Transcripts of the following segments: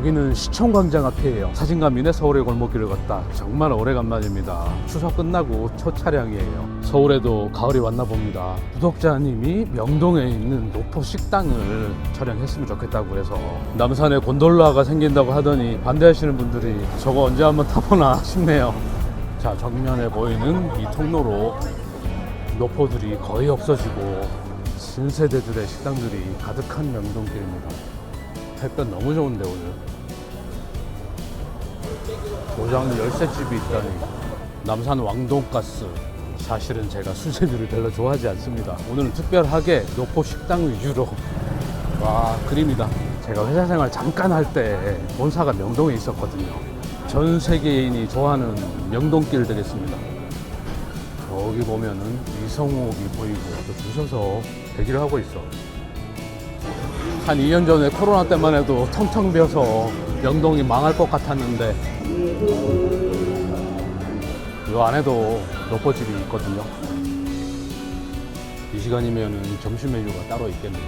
여기는 시청광장 앞이에요. 사진가민의 서울의 골목길을 걷다. 정말 오래간만입니다. 추석 끝나고 첫 차량이에요. 서울에도 가을이 왔나 봅니다. 구독자님이 명동에 있는 노포 식당을 촬영했으면 좋겠다고 해서 남산에 곤돌라가 생긴다고 하더니 반대하시는 분들이 저거 언제 한번 타보나 싶네요. 자, 정면에 보이는 이 통로로 노포들이 거의 없어지고 신세대들의 식당들이 가득한 명동길입니다. 햇볕 너무 좋은데 오늘. 도장 열쇠집이 있다니. 남산 왕돈가스. 사실은 제가 수제비를 별로 좋아하지 않습니다. 오늘은 특별하게 노포 식당 위주로. 와 그림이다. 제가 회사 생활 잠깐 할 때 본사가 명동에 있었거든요. 전 세계인이 좋아하는 명동길 되겠습니다. 저기 보면은 이성옥이 보이고 또줄 서서 대기를 하고 있어. 한 2년 전에 코로나 때만 해도 텅텅 비어서 명동이 망할 것 같았는데 이 안에도 노포집이 있거든요. 이 시간이면은 점심 메뉴가 따로 있겠네요.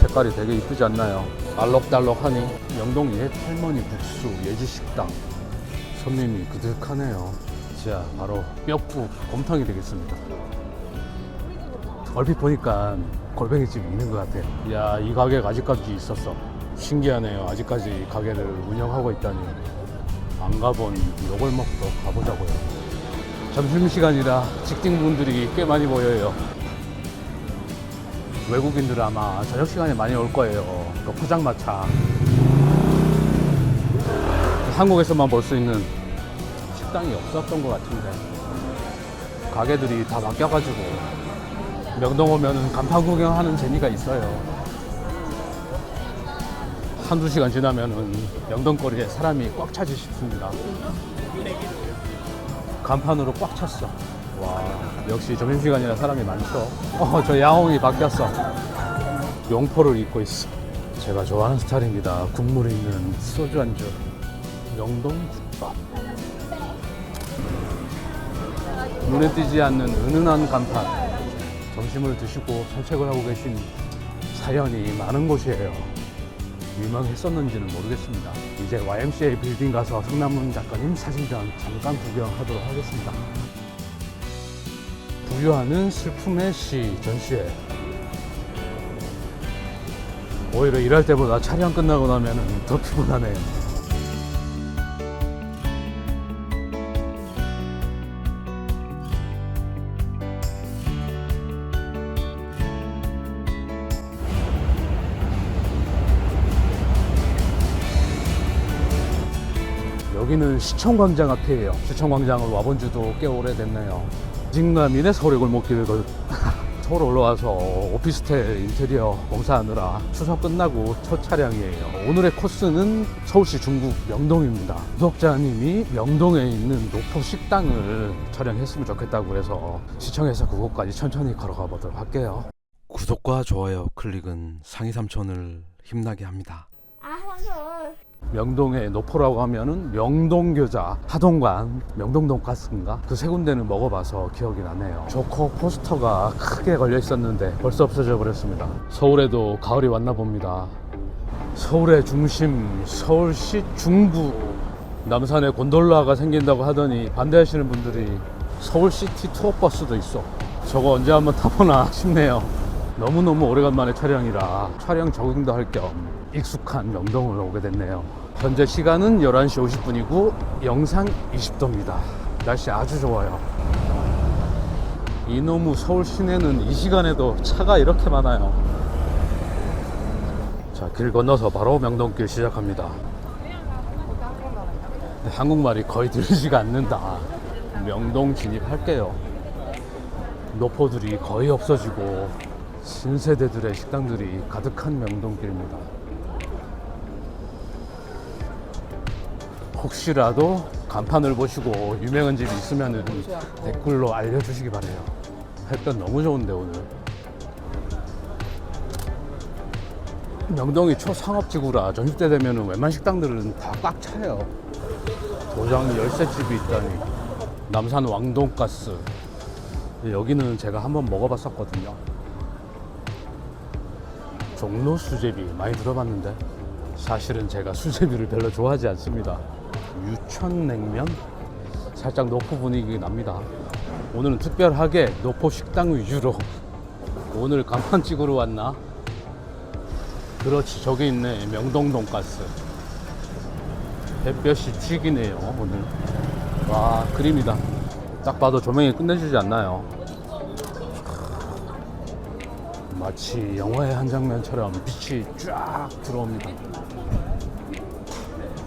색깔이 되게 이쁘지 않나요? 알록달록하니 명동 옛 할머니 국수 예지식당 손님이 그득하네요. 자 바로 뼈국 곰탕이 되겠습니다. 얼핏 보니까 골뱅이집이 있는 것 같아요. 이야, 이 가게가 아직까지 있었어. 신기하네요. 아직까지 가게를 운영하고 있다니. 안 가본 요걸 먹도 가보자고요. 점심시간이라 직딩분들이 꽤 많이 모여요. 외국인들 아마 저녁 시간에 많이 올 거예요. 그 포장마차. 한국에서만 볼 수 있는 식당이 없었던 것 같은데. 가게들이 다 바뀌어가지고 명동 오면은 간판 구경하는 재미가 있어요. 한두 시간 지나면은 명동거리에 사람이 꽉 차지 싶습니다. 간판으로 꽉 찼어. 와, 역시 점심시간이라 사람이 많죠. 어, 저 야옹이 바뀌었어. 용포를 입고 있어. 제가 좋아하는 스타일입니다. 국물 있는 소주 안주. 명동 국밥. 눈에 띄지 않는 은은한 간판. 점심을 드시고 산책을 하고 계신 사연이 많은 곳이에요. 유명했었는지는 모르겠습니다. 이제 YMCA 빌딩 가서 성남문 작가님 사진전 잠깐 구경하도록 하겠습니다. 부유하는 슬픔의 시 전시회. 오히려 일할 때보다 촬영 끝나고 나면 더 피곤하네요. 여기는 시청광장 앞이에요. 시청광장을 와본 지도 꽤 오래됐네요. 진감인의 서울의 골목 길을 걸... 서울 올라와서 오피스텔 인테리어 공사하느라 추석 끝나고 첫 차량이에요. 오늘의 코스는 서울시 중구 명동입니다. 구독자님이 명동에 있는 노포 식당을 촬영했으면 좋겠다고 해서 시청에서 그곳까지 천천히 걸어가 보도록 할게요. 구독과 좋아요 클릭은 상위 삼촌을 힘나게 합니다. 아, 삼촌. 명동의 노포라고 하면은 명동교자, 하동관, 명동 돈가스인가? 그 세 군데는 먹어봐서 기억이 나네요. 조커 포스터가 크게 걸려 있었는데 벌써 없어져 버렸습니다. 서울에도 가을이 왔나 봅니다. 서울의 중심, 서울시 중구. 남산에 곤돌라가 생긴다고 하더니 반대하시는 분들이 서울시티 투어버스도 있어. 저거 언제 한번 타보나 싶네요. 너무너무 오래간만에 촬영이라 촬영 적응도 할 겸 익숙한 명동을 오게 됐네요. 현재 시간은 11시 50분이고 영상 20도입니다. 날씨 아주 좋아요. 이놈의 서울 시내는 이 시간에도 차가 이렇게 많아요. 자, 길 건너서 바로 명동길 시작합니다. 근데 한국말이 거의 들리지가 않는다. 명동 진입할게요. 노포들이 거의 없어지고 신세대들의 식당들이 가득한 명동길입니다. 혹시라도 간판을 보시고 유명한 집이 있으면 댓글로 알려주시기 바래요. 햇볕 너무 좋은데 오늘. 명동이 초상업지구라 점심 때 되면 웬만한 식당들은 다 꽉 차요. 도장 열쇠집이 있다니. 남산 왕돈가스. 여기는 제가 한번 먹어봤었거든요. 종로 수제비 많이 들어봤는데 사실은 제가 수제비를 별로 좋아하지 않습니다. 유천냉면 살짝 노포 분위기 납니다. 오늘은 특별하게 노포 식당 위주로 오늘 간판 찍으러 왔나? 그렇지 저기 있네 명동 돈가스 햇볕이 튀기네요 오늘 와 그림이다 딱 봐도 조명이 끝내주지 않나요? 마치 영화의 한 장면처럼 빛이 쫙 들어옵니다.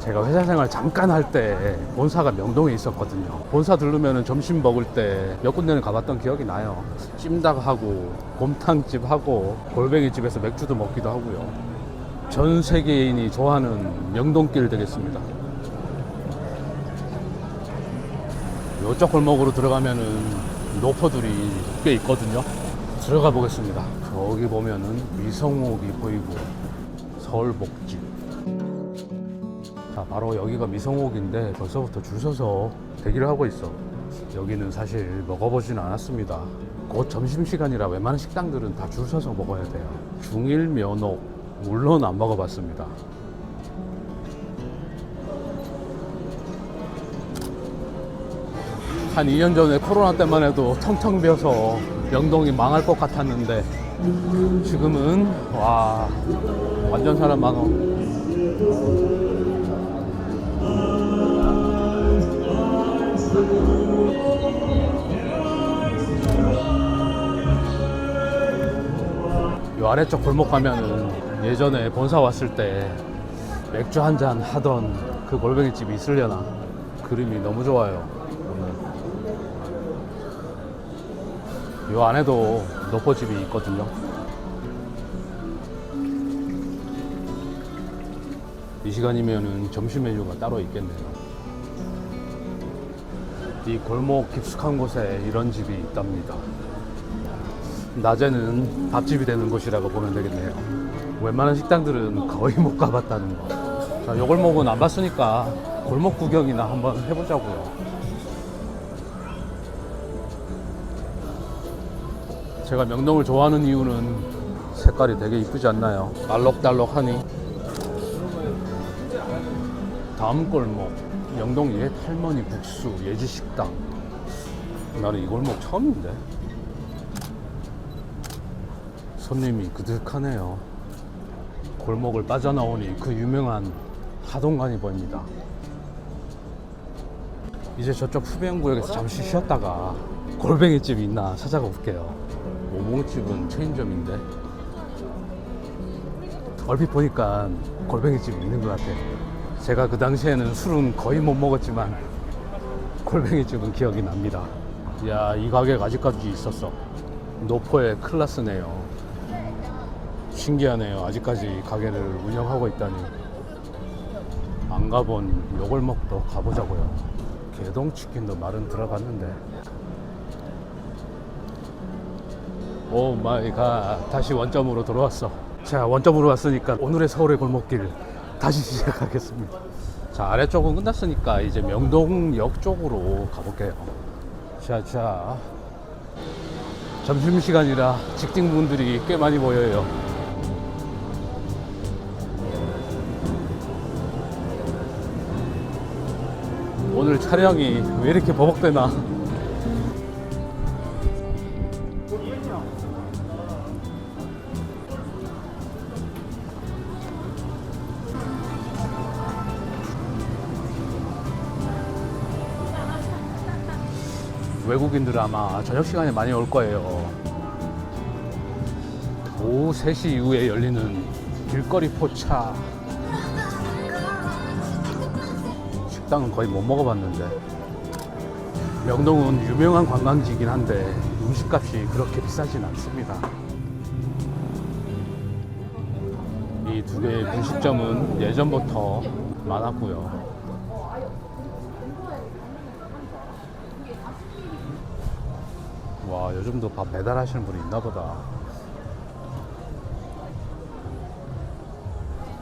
제가 회사 생활 잠깐 할 때 본사가 명동에 있었거든요. 본사 들르면 점심 먹을 때 몇 군데는 가봤던 기억이 나요. 찜닭하고 곰탕집하고 골뱅이집에서 맥주도 먹기도 하고요. 전 세계인이 좋아하는 명동길 되겠습니다. 요쪽 골목으로 들어가면은 노포들이 꽤 있거든요. 들어가 보겠습니다. 저기 보면은 미성옥이 보이고 서울복집. 자, 바로 여기가 미성옥인데 벌써부터 줄 서서 대기를 하고 있어. 여기는 사실 먹어보진 않았습니다. 곧 점심시간이라 웬만한 식당들은 다 줄 서서 먹어야 돼요. 중일 면옥, 물론 안 먹어봤습니다. 한 2년 전에 코로나 때만 해도 텅텅 비어서 명동이 망할 것 같았는데 지금은 와 완전 사람 많어 요 아래쪽 골목 가면은 예전에 본사 왔을 때 맥주 한 잔 하던 그 골뱅이 집이 있으려나? 그림이 너무 좋아요 오늘. 요 안에도 노포집이 있거든요. 이 시간이면은 점심 메뉴가 따로 있겠네요 이 골목 깊숙한 곳에 이런 집이 있답니다 낮에는 밥집이 되는 곳이라고 보면 되겠네요. 웬만한 식당들은 거의 못 가봤다는 거. 자, 요 골목은 안 봤으니까 골목 구경이나 한번 해보자고요. 제가 명동을 좋아하는 이유는 색깔이 되게 이쁘지 않나요? 알록달록하니. 다음 골목 명동 옛 할머니 국수 예지 식당. 나는 이 골목 처음인데. 손님이 그득하네요. 골목을 빠져나오니 그 유명한 하동관이 보입니다. 이제 저쪽 수배영구역에서 잠시 쉬었다가 골뱅이집 있나 찾아가 볼게요. 오봉집은 체인점인데 얼핏 보니까 골뱅이집이 있는 것 같아요. 제가 그 당시에는 술은 거의 못 먹었지만 골뱅이집은 기억이 납니다. 야, 이 가게가 아직까지 있었어. 노포의 클라스네요. 신기하네요. 아직까지 가게를 운영하고 있다니. 안 가본 요골목도 가보자고요. 개동치킨도 말은 들어봤는데. 오 마이 갓. 다시 원점으로 돌아왔어. 자, 원점으로 왔으니까 오늘의 서울의 골목길 다시 시작하겠습니다. 자, 아래쪽은 끝났으니까 이제 명동역 쪽으로 가볼게요. 자, 자. 점심시간이라 직딩분들이 꽤 많이 모여요. 오늘 촬영이 왜 이렇게 버벅대나 외국인들 아마 저녁 시간에 많이 올 거예요 오후 3시 이후에 열리는 길거리 포차 식당은 거의 못 먹어봤는데 명동은 유명한 관광지이긴 한데 음식값이 그렇게 비싸진 않습니다. 이 두 개의 분식점은 예전부터 많았고요. 와 요즘도 밥 배달하시는 분이 있나 보다.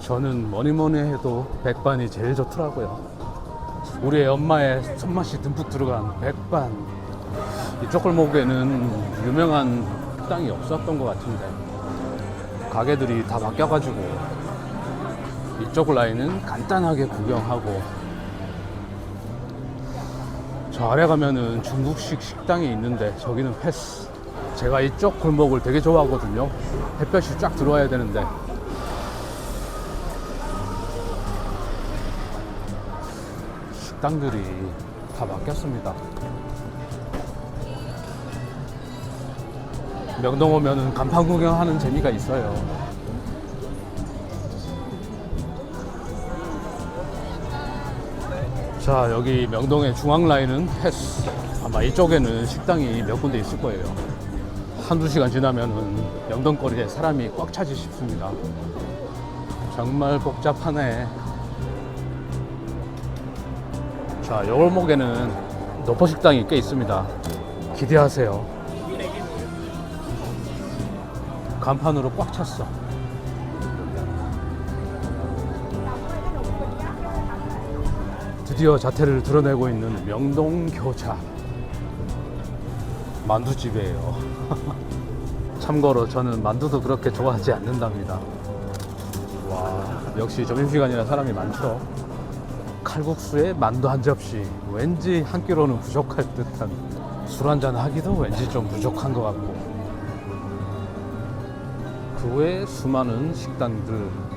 저는 뭐니 뭐니 해도 백반이 제일 좋더라고요. 우리 엄마의 손맛이 듬뿍 들어간 백반. 이쪽 골목에는 유명한 식당이 없었던 것 같은데. 가게들이 다 바뀌어가지고 이쪽 라인은 간단하게 구경하고 저 아래 가면은 중국식 식당이 있는데 저기는 패스. 제가 이쪽 골목을 되게 좋아하거든요. 햇볕이 쫙 들어와야 되는데 식당들이 다 바뀌었습니다. 명동 오면은 간판 구경하는 재미가 있어요. 자 여기 명동의 중앙 라인은 패스. 아마 이쪽에는 식당이 몇 군데 있을 거예요. 한두 시간 지나면은 명동 거리에 사람이 꽉 차지 싶습니다. 정말 복잡하네. 자, 여골목에는 노포 식당이 꽤 있습니다. 기대하세요. 간판으로 꽉 찼어. 드디어 자태를 드러내고 있는 명동 교차. 만두집이에요. 참고로 저는 만두도 그렇게 좋아하지 않는답니다. 와, 역시 점심시간이라 사람이 많죠. 칼국수에 만두 한 접시. 왠지 한 끼로는 부족할 듯한 술 한잔 하기도 왠지 좀 부족한 것 같고. 그 외에 수많은 식당들.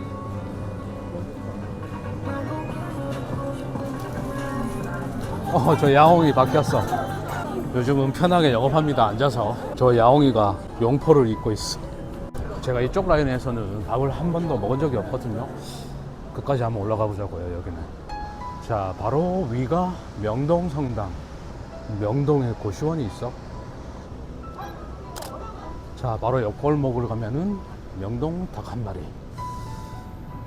어, 저 야옹이 바뀌었어. 요즘은 편하게 영업합니다. 앉아서. 저 야옹이가 용포를 입고 있어. 제가 이쪽 라인에서는 밥을 한 번도 먹은 적이 없거든요. 끝까지 한번 올라가 보자고요, 여기는. 자, 바로 위가 명동 성당. 명동에 고시원이 있어. 자, 바로 옆 골목을 가면은 명동 닭 한 마리.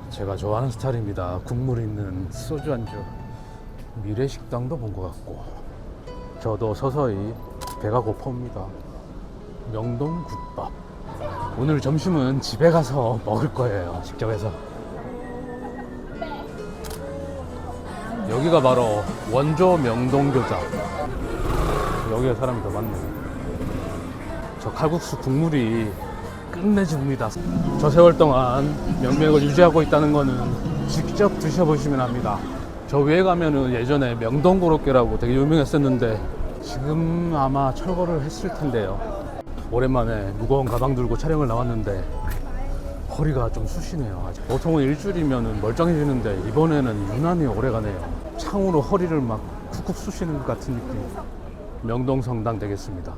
제가 좋아하는 스타일입니다. 국물 있는 소주 안주. 미래식당도 본 것 같고. 저도 서서히 배가 고파옵니다. 명동 국밥. 오늘 점심은 집에 가서 먹을 거예요. 직접 해서. 여기가 바로 원조 명동교자. 여기에 사람이 더 많네. 저 칼국수 국물이 끝내줍니다. 저 세월 동안 명맥을 유지하고 있다는 거는 직접 드셔보시면 합니다. 저 위에 가면은 예전에 명동 고로케라고 되게 유명했었는데 지금 아마 철거를 했을 텐데요. 오랜만에 무거운 가방 들고 촬영을 나왔는데 허리가 좀 쑤시네요. 보통은 일주일이면 멀쩡해지는데 이번에는 유난히 오래 가네요. 창으로 허리를 막 쿡쿡 쑤시는 것 같은 느낌. 명동 성당 되겠습니다.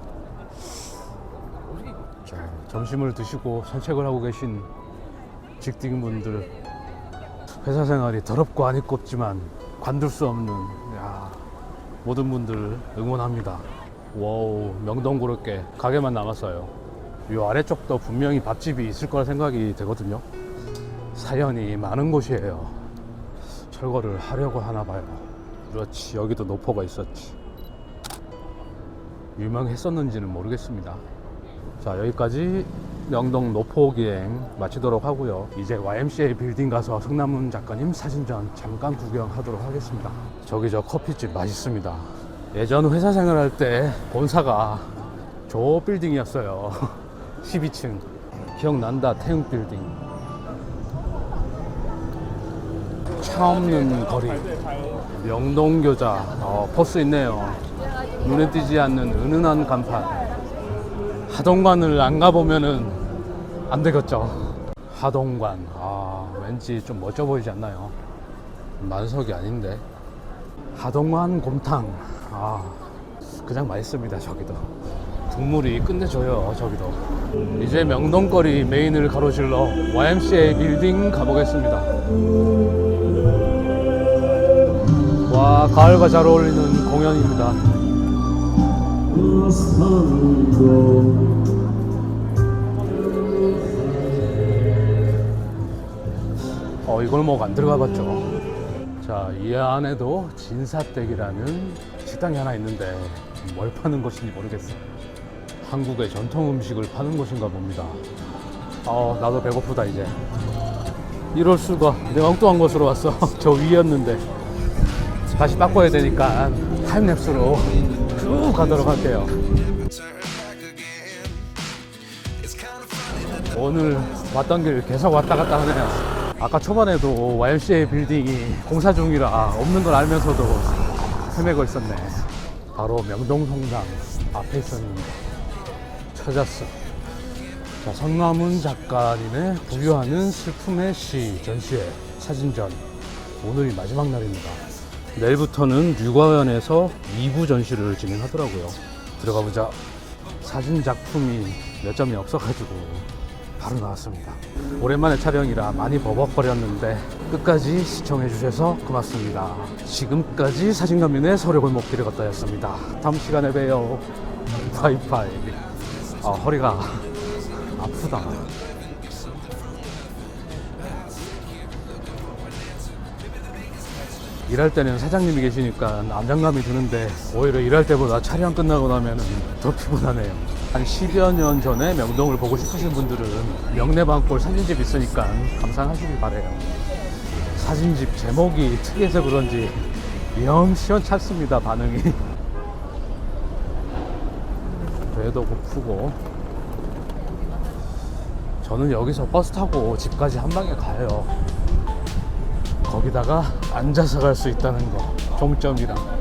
자, 점심을 드시고 산책을 하고 계신 직딩분들 회사 생활이 더럽고 안 입겁지만 관둘 수 없는 야, 모든 분들 응원합니다. 와우 명동 고로케 가게만 남았어요. 이 아래쪽도 분명히 밥집이 있을 거라 생각이 되거든요. 사연이 많은 곳이에요. 철거를 하려고 하나 봐요. 그렇지 여기도 노포가 있었지. 유명했었는지는 모르겠습니다. 자 여기까지 명동 노포기행 마치도록 하고요. 이제 YMCA 빌딩 가서 성남문 작가님 사진전 잠깐 구경하도록 하겠습니다. 저기 저 커피집 맛있습니다. 예전 회사 생활할 때 본사가 저 빌딩이었어요. 12층. 기억난다 태웅 빌딩. 차 없는 거리. 명동교자. 어, 포스 있네요. 눈에 띄지 않는 은은한 간판. 하동관을 안 가보면은 안 되겠죠. 하동관. 아, 왠지 좀 멋져 보이지 않나요? 만석이 아닌데. 하동관 곰탕. 아, 그냥 맛있습니다, 저기도. 국물이 끝내줘요, 저기도. 이제 명동거리 메인을 가로질러 YMCA 빌딩 가보겠습니다. 와, 가을과 잘 어울리는 공연입니다. 이 골목 안 들어가 봤죠. 자, 이 안에도 진사댁이라는 식당이 하나 있는데 뭘 파는 곳인지 모르겠어. 한국의 전통 음식을 파는 곳인가 봅니다. 어, 나도 배고프다 이제. 이럴 수가. 내가 엉뚱한 곳으로 왔어. 저 위였는데. 다시 바꿔야 되니까 타임랩스로 쭉 가도록 할게요. 오늘 왔던 길 계속 왔다 갔다 하네요. 아까 초반에도 YMCA 빌딩이 공사 중이라 없는 걸 알면서도 헤매고 있었네. 바로 명동성당 앞에 있었는데 찾았어. 자, 성남은 작가님의 부유하는 슬픔의 시 전시회 사진전 오늘이 마지막 날입니다. 내일부터는 류과연에서 2부 전시를 진행하더라고요. 들어가 보자. 사진 작품이 몇 점이 없어가지고 바로 나왔습니다. 오랜만에 촬영이라 많이 버벅거렸는데 끝까지 시청해 주셔서 고맙습니다. 지금까지 사진가민의 서울골목길을 걷다였습니다. 다음 시간에 봬요. 바이바이. 아 허리가 아프다. 일할 때는 사장님이 계시니까 안정감이 드는데 오히려 일할 때보다 촬영 끝나고 나면은 더 피곤하네요. 한 10여 년 전에 명동을 보고 싶으신 분들은 명내방골 사진집 있으니까 감상하시길 바래요. 사진집 제목이 특이해서 그런지 영 시원찮습니다 반응이. 배도 고프고 저는 여기서 버스 타고 집까지 한 방에 가요. 거기다가 앉아서 갈 수 있다는 거 종점이랑